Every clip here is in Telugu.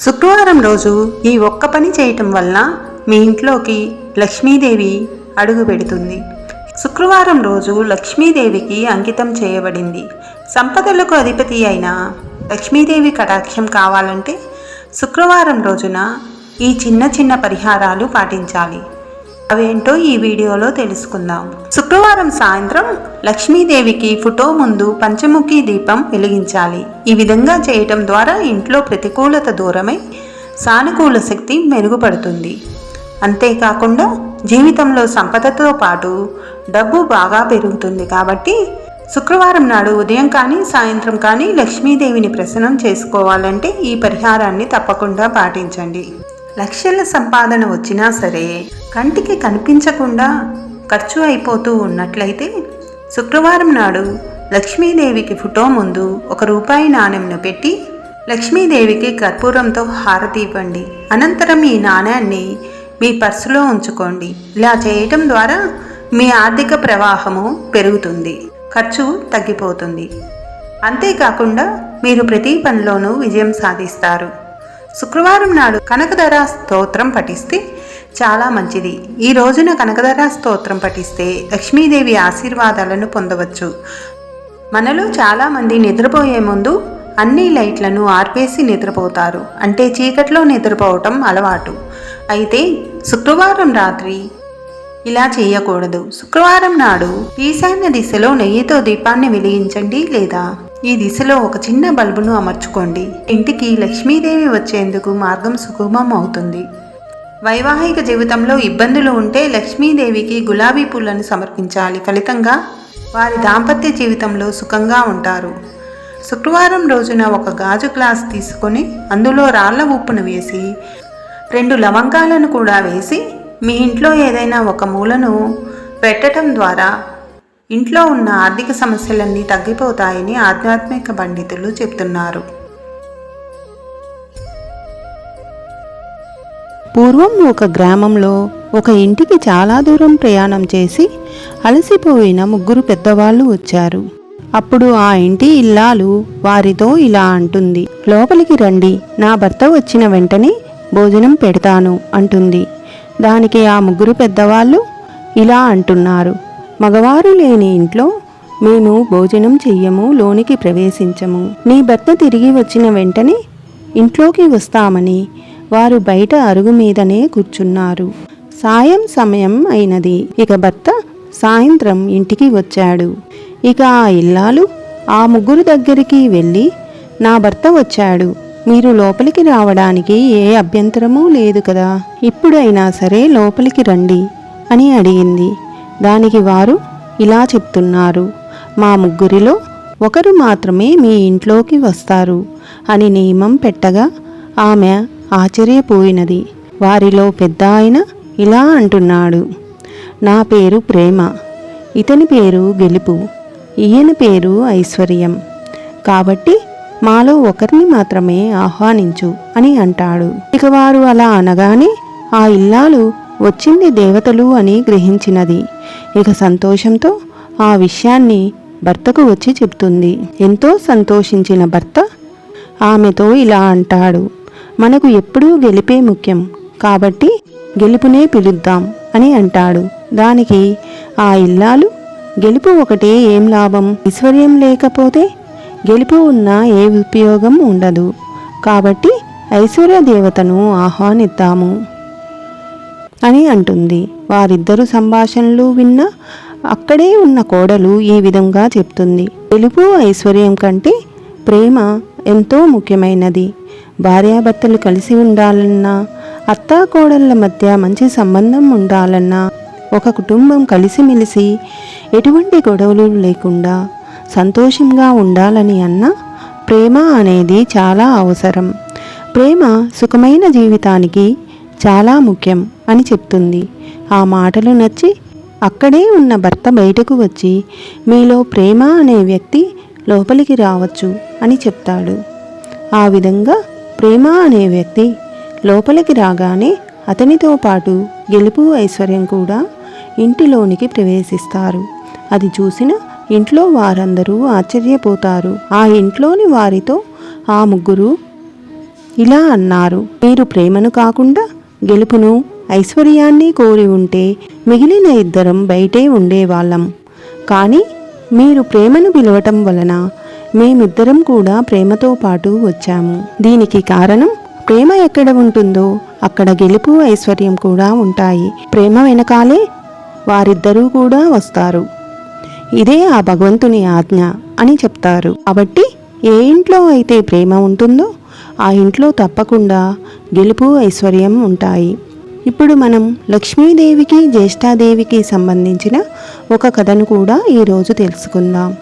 శుక్రవారం రోజు ఈ ఒక్క పని చేయటం వల్ల మీ ఇంట్లోకి లక్ష్మీదేవి అడుగు పెడుతుంది. శుక్రవారం రోజు లక్ష్మీదేవికి అంకితం చేయబడింది. సంపదలకు అధిపతి అయిన లక్ష్మీదేవి కటాక్షం కావాలంటే శుక్రవారం రోజున ఈ చిన్న చిన్న పరిహారాలు పాటించాలి. అవేంటో ఈ వీడియోలో తెలుసుకుందాం. శుక్రవారం సాయంత్రం లక్ష్మీదేవికి ఫోటో ముందు పంచముఖి దీపం వెలిగించాలి. ఈ విధంగా చేయటం ద్వారా ఇంట్లో ప్రతికూలత దూరమై సానుకూల శక్తి మెరుగుపడుతుంది. అంతేకాకుండా జీవితంలో సంపదతో పాటు డబ్బు బాగా పెరుగుతుంది కాబట్టి శుక్రవారం నాడు ఉదయం కానీ సాయంత్రం కానీ లక్ష్మీదేవిని ప్రసన్నం చేసుకోవాలంటే ఈ పరిహారాన్ని తప్పకుండా పాటించండి. లక్షల సంపాదన వచ్చినా సరే కంటికి కనిపించకుండా ఖర్చు అయిపోతూ ఉన్నట్లయితే శుక్రవారం నాడు లక్ష్మీదేవికి ఫోటో ముందు ఒక రూపాయి నాణెంను పెట్టి లక్ష్మీదేవికి కర్పూరంతో హారతి ఇవ్వండి. అనంతరం ఈ నాణ్యాన్ని మీ పర్సులో ఉంచుకోండి. ఇలా చేయటం ద్వారా మీ ఆర్థిక ప్రవాహము పెరుగుతుంది. ఖర్చు తగ్గిపోతుంది. అంతేకాకుండా మీరు ప్రతి పనిలోనూ విజయం సాధిస్తారు. శుక్రవారం నాడు కనకధర స్తోత్రం పఠిస్తే చాలా మంచిది. ఈ రోజున కనకధర స్తోత్రం పఠిస్తే లక్ష్మీదేవి ఆశీర్వాదాలను పొందవచ్చు. మనలో చాలామంది నిద్రపోయే ముందు అన్ని లైట్లను ఆర్పేసి నిద్రపోతారు. అంటే చీకట్లో నిద్రపోవటం అలవాటు. అయితే శుక్రవారం రాత్రి ఇలా చేయకూడదు. శుక్రవారం నాడు ఈశాన్య దిశలో నెయ్యితో దీపాన్ని వెలిగించండి లేదా ఈ దిశలో ఒక చిన్న బల్బును అమర్చుకోండి. ఇంటికి లక్ష్మీదేవి వచ్చేందుకు మార్గం సుగమం అవుతుంది. వైవాహిక జీవితంలో ఇబ్బందులు ఉంటే లక్ష్మీదేవికి గులాబీ పూలను సమర్పించాలి ఫలితంగా వారి దాంపత్య జీవితంలో సుఖంగా ఉంటారు. శుక్రవారం రోజున ఒక గాజు గ్లాస్ తీసుకొని అందులో రాళ్ళ ఉప్పును వేసి రెండు లవంగాలను కూడా వేసి మీ ఇంట్లో ఏదైనా ఒక మూలను పెట్టడం ద్వారా ఇంట్లో ఉన్న ఆర్థిక సమస్యలన్నీ తగ్గిపోతాయని ఆధ్యాత్మిక పండితులు చెప్తున్నారు. పూర్వం ఒక గ్రామంలో ఒక ఇంటికి చాలా దూరం ప్రయాణం చేసి అలసిపోయిన ముగ్గురు పెద్దవాళ్ళు వచ్చారు. అప్పుడు ఆ ఇంటి ఇల్లాలు వారితో ఇలా అంటుంది. లోపలికి రండి నా భర్త వచ్చిన వెంటనే భోజనం పెడతాను అంటుంది. దానికి ఆ ముగ్గురు పెద్దవాళ్ళు ఇలా అంటున్నారు. మగవారు లేని ఇంట్లో మేము భోజనం చెయ్యము లోనికి ప్రవేశించము. నీ భర్త తిరిగి వచ్చిన వెంటనే ఇంట్లోకి వస్తామని వారు బయట అరుగు మీదనే కూర్చున్నారు. సాయం సమయం అయినది. ఇక భర్త సాయంత్రం ఇంటికి వచ్చాడు. ఇక ఆ ఇల్లాలు ఆ ముగ్గురు దగ్గరికి వెళ్ళి నా భర్త వచ్చాడు. మీరు లోపలికి రావడానికి ఏ అభ్యంతరమూ లేదు కదా. ఇప్పుడైనా సరే లోపలికి రండి అని అడిగింది. దానికి వారు ఇలా చెప్తున్నారు మా ముగ్గురిలో ఒకరు మాత్రమే మీ ఇంట్లోకి వస్తారు అని నియమం పెట్టగా ఆమె ఆశ్చర్యపోయినది. వారిలో పెద్ద ఆయన ఇలా అంటున్నాడు. నా పేరు ప్రేమ. ఇతని పేరు గెలుపు. ఈయన పేరు ఐశ్వర్యం. కాబట్టి మాలో ఒకరిని మాత్రమే ఆహ్వానించు అని అంటాడు. ఇక వారు అలా అనగానే ఆ ఇల్లాలు వచ్చింది దేవతలు అని గ్రహించినది. ఇక సంతోషంతో ఆ విషయాన్ని భర్తకు వచ్చి చెప్తుంది. ఎంతో సంతోషించిన భర్త ఆమెతో ఇలా అంటాడు. మనకు ఎప్పుడూ గెలిపే ముఖ్యం. కాబట్టి గెలుపునే పిలుద్దాం అని అంటాడు. దానికి ఆ ఇల్లాలు గెలుపు ఒకటే ఏం లాభం? ఐశ్వర్యం లేకపోతే గెలుపు ఉన్న ఏ ఉపయోగం ఉండదు. కాబట్టి ఐశ్వర్య దేవతను ఆహ్వానిద్దాము అని అంటుంది. వారిద్దరు సంభాషణలు విన్న అక్కడే ఉన్న కోడలు ఈ విధంగా చెప్తుంది. గెలుపు ఐశ్వర్యం కంటే ప్రేమ ఎంతో ముఖ్యమైనది. భార్యాభర్తలు కలిసి ఉండాలన్నా అత్తా కోడళ్ళ మధ్య మంచి సంబంధం ఉండాలన్నా ఒక కుటుంబం కలిసిమెలిసి ఎటువంటి గొడవలు లేకుండా సంతోషంగా ఉండాలని అన్నా ప్రేమ అనేది చాలా అవసరం. ప్రేమ సుఖమైన జీవితానికి చాలా ముఖ్యం అని చెప్తుంది. ఆ మాటలు నచ్చి అక్కడే ఉన్న భర్త బయటకు వచ్చి మీలో ప్రేమ అనే వ్యక్తి లోపలికి రావచ్చు అని చెప్తాడు. ఆ విధంగా ప్రేమ అనే వ్యక్తి లోపలికి రాగానే అతనితో పాటు గెలుపు ఐశ్వర్యం కూడా ఇంటిలోనికి ప్రవేశిస్తారు. అది చూసిన ఇంట్లో వారందరూ ఆశ్చర్యపోతారు. ఆ ఇంట్లోని వారితో ఆ ముగ్గురు ఇలా అన్నారు మీరు ప్రేమను కాకుండా గెలుపును ఐశ్వర్యాన్ని కోరి ఉంటే మిగిలిన ఇద్దరం బయటే ఉండేవాళ్ళం. కానీ మీరు ప్రేమను పిలవటం వలన మేమిద్దరం కూడా ప్రేమతో పాటు వచ్చాము. దీనికి కారణం ప్రేమ ఎక్కడ ఉంటుందో అక్కడ గెలుపు ఐశ్వర్యం కూడా ఉంటాయి. ప్రేమ వెనకాలే వారిద్దరూ కూడా వస్తారు. ఇదే ఆ భగవంతుని ఆజ్ఞ అని చెప్తారు. కాబట్టి ఏ ఇంట్లో అయితే ప్రేమ ఉంటుందో ఆ ఇంట్లో తప్పకుండా గెలుపు ఐశ్వర్యం ఉంటాయి. ఇప్పుడు మనం లక్ష్మీదేవికి జ్యేష్ఠాదేవికి సంబంధించిన ఒక కథను కూడా ఈరోజు తెలుసుకుందాం.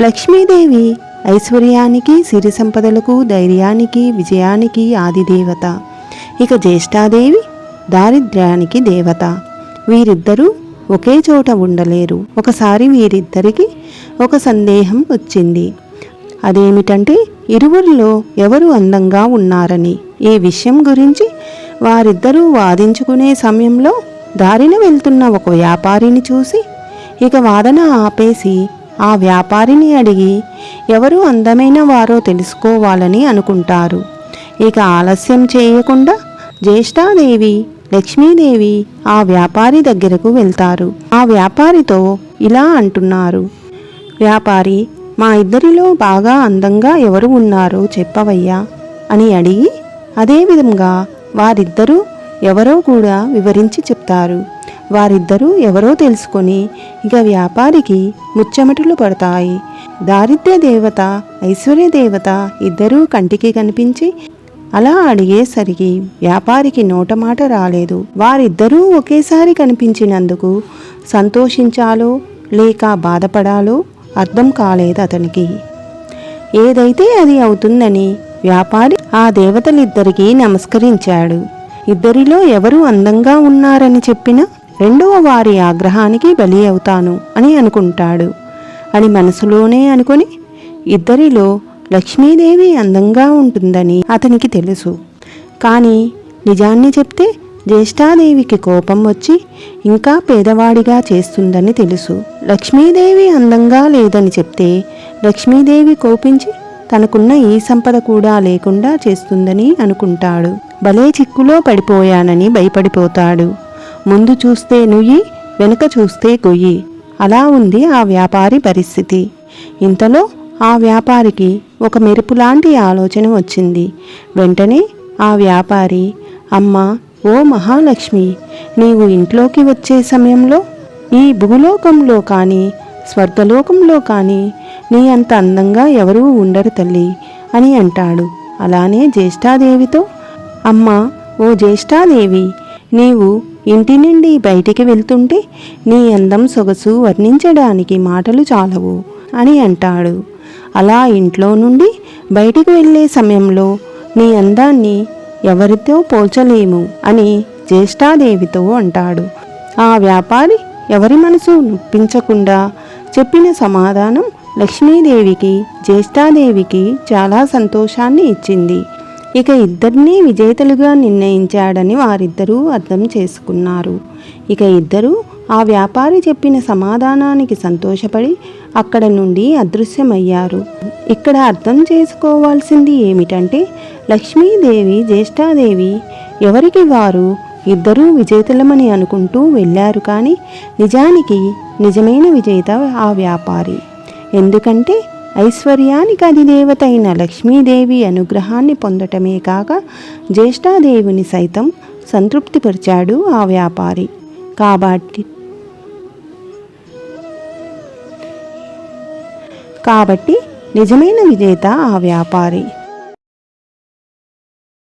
లక్ష్మీదేవి ఐశ్వర్యానికి సిరి సంపదలకు ధైర్యానికి విజయానికి ఆదిదేవత ఇక జ్యేష్ఠాదేవి దారిద్ర్యానికి దేవత. వీరిద్దరూ ఒకే చోట ఉండలేరు. ఒకసారి వీరిద్దరికి ఒక సందేహం వచ్చింది. అదేమిటంటే ఇరువురిలో ఎవరు అందంగా ఉన్నారని. ఈ విషయం గురించి వారిద్దరూ వాదించుకునే సమయంలో దారిన వెళ్తున్న ఒక వ్యాపారిని చూసి ఇక వాదన ఆపేసి ఆ వ్యాపారిని అడిగి ఎవరు అందమైన వారో తెలుసుకోవాలని అనుకుంటారు. ఇక ఆలస్యం చేయకుండా జ్యేష్ఠాదేవి లక్ష్మీదేవి ఆ వ్యాపారి దగ్గరకు వెళ్తారు. ఆ వ్యాపారితో ఇలా అంటున్నారు. వ్యాపారి మా ఇద్దరిలో బాగా అందంగా ఎవరు ఉన్నారో చెప్పవయ్యా అని అడిగి అదేవిధంగా వారిద్దరూ ఎవరో కూడా వివరించి చెప్తారు. వారిద్దరూ ఎవరో తెలుసుకొని ఇక వ్యాపారికి ముచ్చమటలు పడతాయి. దారిద్ర్య దేవత ఐశ్వర్య దేవత ఇద్దరూ కంటికి కనిపించి అలా అడిగేసరికి వ్యాపారికి నోటమాట రాలేదు. వారిద్దరూ ఒకేసారి కనిపించినందుకు సంతోషించాలో లేక బాధపడాలో అర్థం కాలేదు అతనికి. ఏదైతే అది అవుతుందని వ్యాపారి ఆ దేవతలిద్దరికీ నమస్కరించాడు. ఇద్దరిలో ఎవరు అందంగా ఉన్నారని చెప్పినా రెండవ వారి ఆగ్రహానికి బలి అవుతాను అని అనుకుంటాడు. అని మనసులోనే అనుకొని ఇద్దరిలో లక్ష్మీదేవి అందంగా ఉంటుందని అతనికి తెలుసు. కానీ నిజాన్ని చెప్తే జ్యేష్ఠాదేవికి కోపం వచ్చి ఇంకా పేదవాడిగా చేస్తుందని తెలుసు. లక్ష్మీదేవి అందంగా లేదని చెప్తే లక్ష్మీదేవి కోపించి తనకున్న ఈ సంపద కూడా లేకుండా చేస్తుందని అనుకుంటాడు. భలే చిక్కులో పడిపోయానని భయపడిపోతాడు. ముందు చూస్తే నుయ్యి వెనుక చూస్తే గొయ్యి. అలా ఉంది ఆ వ్యాపారి పరిస్థితి. ఇంతలో ఆ వ్యాపారికి ఒక మెరుపులాంటి ఆలోచన వచ్చింది. వెంటనే ఆ వ్యాపారి అమ్మ ఓ మహాలక్ష్మి నీవు ఇంట్లోకి వచ్చే సమయంలో ఈ భూలోకంలో కానీ స్వర్గలోకంలో కానీ నీ అంత అందంగా ఎవరూ ఉండరు తల్లి అని అంటాడు. అలానే జ్యేష్ఠాదేవితో అమ్మ ఓ జ్యేష్ఠాదేవి నీవు ఇంటి నుండి బయటికి వెళ్తుంటే నీ అందం సొగసు వర్ణించడానికి మాటలు చాలవు అని అంటాడు. అలా ఇంట్లో నుండి బయటికి వెళ్ళే సమయంలో నీ అందాన్ని ఎవరితో పోల్చలేము అని జ్యేష్ఠాదేవితో అంటాడు. ఆ వ్యాపారి ఎవరి మనసు నొప్పించకుండా చెప్పిన సమాధానం లక్ష్మీదేవికి జ్యేష్ఠాదేవికి చాలా సంతోషాన్ని ఇచ్చింది. ఇక ఇద్దరినీ విజేతలుగా నిర్ణయించాడని వారిద్దరూ అర్థం చేసుకున్నారు. ఇక ఇద్దరూ ఆ వ్యాపారి చెప్పిన సమాధానానికి సంతోషపడి అక్కడ నుండి అదృశ్యమయ్యారు. ఇక్కడ అర్థం చేసుకోవాల్సింది ఏమిటంటే లక్ష్మీదేవి జ్యేష్ఠాదేవి ఎవరికి వారు ఇద్దరూ విజేతలమని అనుకుంటూ వెళ్ళారు కానీ నిజానికి నిజమైన విజేత ఆ వ్యాపారి. ఎందుకంటే ఐశ్వర్యానికి అధిదేవత అయిన లక్ష్మీదేవి అనుగ్రహాన్ని పొందటమే కాక జ్యేష్ఠాదేవిని సైతం సంతృప్తిపరిచాడు ఆ వ్యాపారి. కాబట్టి కాబట్టి నిజమైన విజేత ఆ వ్యాపారి.